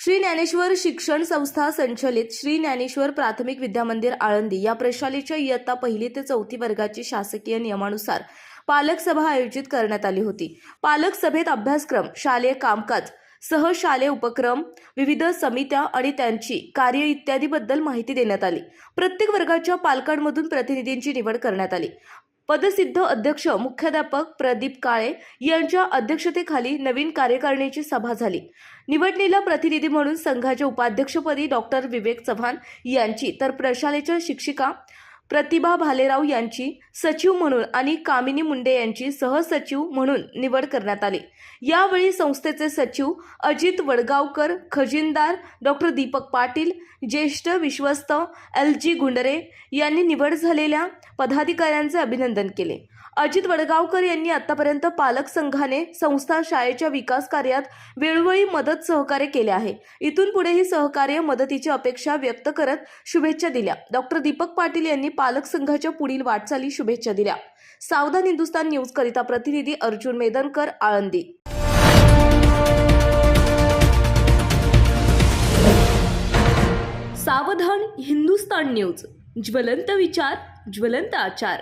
श्री ज्ञानेश्वर शिक्षण संस्था संचलित श्री ज्ञानेश्वर प्राथमिक विद्यामंदिर आळंदी या प्रशालेच्या इयत्ता पहिली ते चौथी वर्गाची शासकीय नियमानुसार पालक सभा आयोजित करण्यात आली होती. पालक सभेत अभ्यासक्रम शालेय कामकाज सह शालेय उपक्रम विविध समित्या आणि त्यांची कार्य इत्यादीबद्दल माहिती देण्यात आली. प्रत्येक वर्गाच्या पालकांमधून प्रतिनिधींची निवड करण्यात आली. पदसिद्ध अध्यक्ष मुख्याध्यापक प्रदीप काळे यांच्या अध्यक्षतेखाली नवीन कार्यकारिणीची सभा झाली. निवडणीला प्रतिनिधी म्हणून संघाच्या उपाध्यक्षपदी डॉक्टर विवेक चव्हाण यांची तर प्रशालेच्या शिक्षिका प्रतिभा भालेराव यांची सचिव म्हणून आणि कामिनी मुंडे यांची सहसचिव म्हणून निवड करण्यात आली. यावेळी संस्थेचे सचिव अजित वडगावकर खजिनदार डॉक्टर दीपक पाटील ज्येष्ठ विश्वस्त एल जी गुंडरे यांनी निवड झालेल्या पदाधिकाऱ्यांचे अभिनंदन केले. अजित वडगावकर यांनी आतापर्यंत पालक संघाने संस्था शाळेच्या विकास कार्यात वेळोवेळी मदत सहकार्य केले आहे. इथून पुढेही सहकार्य मदतीची अपेक्षा व्यक्त करत शुभेच्छा दिल्या. डॉक्टर दीपक पाटील यांनी पालक संघाच्या पुढील वाटचाली शुभेच्छा दिल्या. सावधान हिंदुस्तान न्यूज करिता प्रतिनिधी अर्जुन मेदनकर आळंदी. सावधान हिंदुस्तान न्यूज. ज्वलंत विचार ज्वलंत आचार.